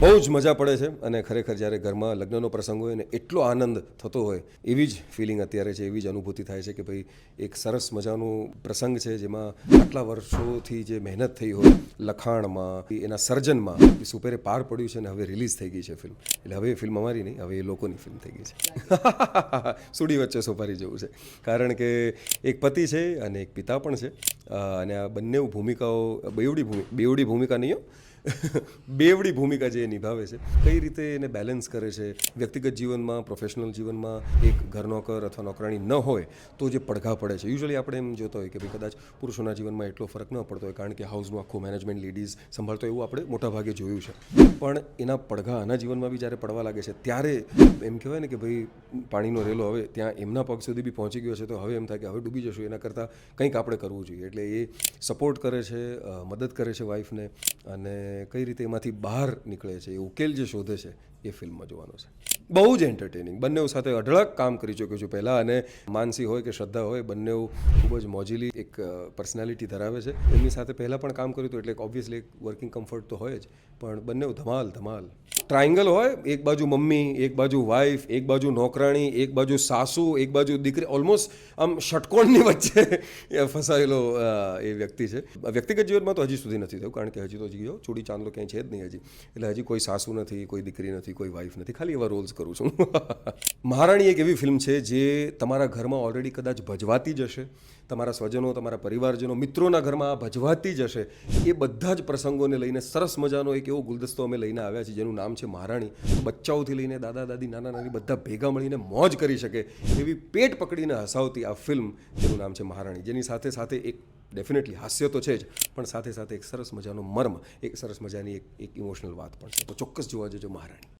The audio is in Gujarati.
બહુ જ મજા પડે છે અને ખરેખર જ્યારે ઘરમાં લગ્નનો પ્રસંગ હોય ને એટલો આનંદ થતો હોય, એવી જ ફિલિંગ અત્યારે છે, એવી જ અનુભૂતિ થાય છે કે ભાઈ એક સરસ મજાનું પ્રસંગ છે જેમાં આટલા વર્ષોથી જે મહેનત થઈ હોય, લખાણમાં, એના સર્જનમાં, એ સુપેરે પાર પડ્યું છે અને હવે રિલીઝ થઈ ગઈ છે ફિલ્મ એટલે હવે એ ફિલ્મ અમારી નહીં, હવે એ લોકોની ફિલ્મ થઈ ગઈ છે. સુડી વચ્ચે સોપારી જેવું છે. કારણ કે એક પતિ છે અને એક પિતા પણ છે. અને આ બંને ભૂમિકાઓ, બેવડી ભૂમિ, બેવડી ભૂમિકા નહીં હો બેવડી ભૂમિકા જે નિભાવે છે, કઈ રીતે એને બેલેન્સ કરે છે? વ્યક્તિગત જીવનમાં પ્રોફેશનલ જીવનમાં એક ઘરનોકર અથવા નોકરાણી ન હોય તો જે પડઘા પડે છે. યુઝલી આપણે એમ જોતા હોય કે ભાઈ કદાચ પુરુષોના જીવનમાં એટલો ફરક ન પડતો હોય, કારણ કે હાઉસનું આખું મેનેજમેન્ટ લેડીઝ સંભાળતો એવું આપણે મોટાભાગે જોયું છે. પણ એના પડઘા આના જીવનમાં બી જ્યારે પડવા લાગે છે, ત્યારે એમ કહેવાય ને કે ભાઈ પાણીનો રેલો હવે ત્યાં એમના પગ સુધી બી પહોંચી ગયો છે, તો હવે એમ થાય કે હવે ડૂબી જશું. એના કરતાં કંઈક આપણે કરવું જોઈએ. એટલે એ સપોર્ટ કરે છે મદદ કરે છે વાઈફને અને કઈ રીતે એમાંથી બહાર નીકળે છે, એ ઉકેલ જે શોધે છે, એ ફિલ્મમાં જોવાનો છે. બહુ જ એન્ટરટેનિંગ બંને સાથે અઢળક કામ કરી ચૂક્યો છું પહેલાં અને માનસી હોય કે શ્રદ્ધા હોય બંને ખૂબ જ મોજીલી એક પર્સનાલિટી ધરાવે છે. એમની સાથે પહેલાં પણ કામ કર્યું હતું એટલે ઓબ્વિયસલી એક વર્કિંગ કમ્ફર્ટ તો હોય જ, પણ બંને ધમાલ ધમાલ. ટ્રાયંગલ હોય, એક બાજુ મમ્મી, એક બાજુ વાઈફ એક બાજુ નોકરાણી, એક બાજુ સાસુ, એક બાજુ દીકરી ઓલમોસ્ટ આમ ષટકોણની વચ્ચે ફસાયેલો એ વ્યક્તિ છે. વ્યક્તિગત જીવનમાં તો હજી સુધી નથી થયું, કારણ કે હજી તો હજી ચૂડી ચાંદલો ક્યાંય છે જ નહીં હજી. એટલે હજી કોઈ સાસુ નથી, કોઈ દીકરી નથી, કોઈ વાઈફ નથી. ખાલી એવા રોલ્સ કરું છું. મહારાણી એક એવી ફિલ્મ છે જે તમારા ઘરમાં ઓલરેડી કદાચ ભજવાતી જ હશે, તમારા સ્વજનો, તમારા પરિવારજનો, મિત્રોના ઘરમાં આ ભજવાતી જ હશે. એ બધા જ પ્રસંગોને લઈને સરસ મજાનો એક એવો ગુલદસ્તો અમે લઈને આવ્યા છીએ, જેનું નામ છે મહારાણી. બચ્ચાઓથી લઈને દાદા, દાદી, નાના, નાની બધા ભેગા મળીને મોજ કરી શકે એવી પેટ પકડીને હસાવતી આ ફિલ્મ જેનું નામ છે મહારાણી. જેની સાથે સાથે એક ડેફિનેટલી હાસ્ય તો છે જ, પણ સાથે સાથે એક સરસ મજાનો મર્મ, એક સરસ મજાની એક એક ઇમોશનલ વાત પણ છે. તો ચોક્કસ જોવા જજો મહારાણી.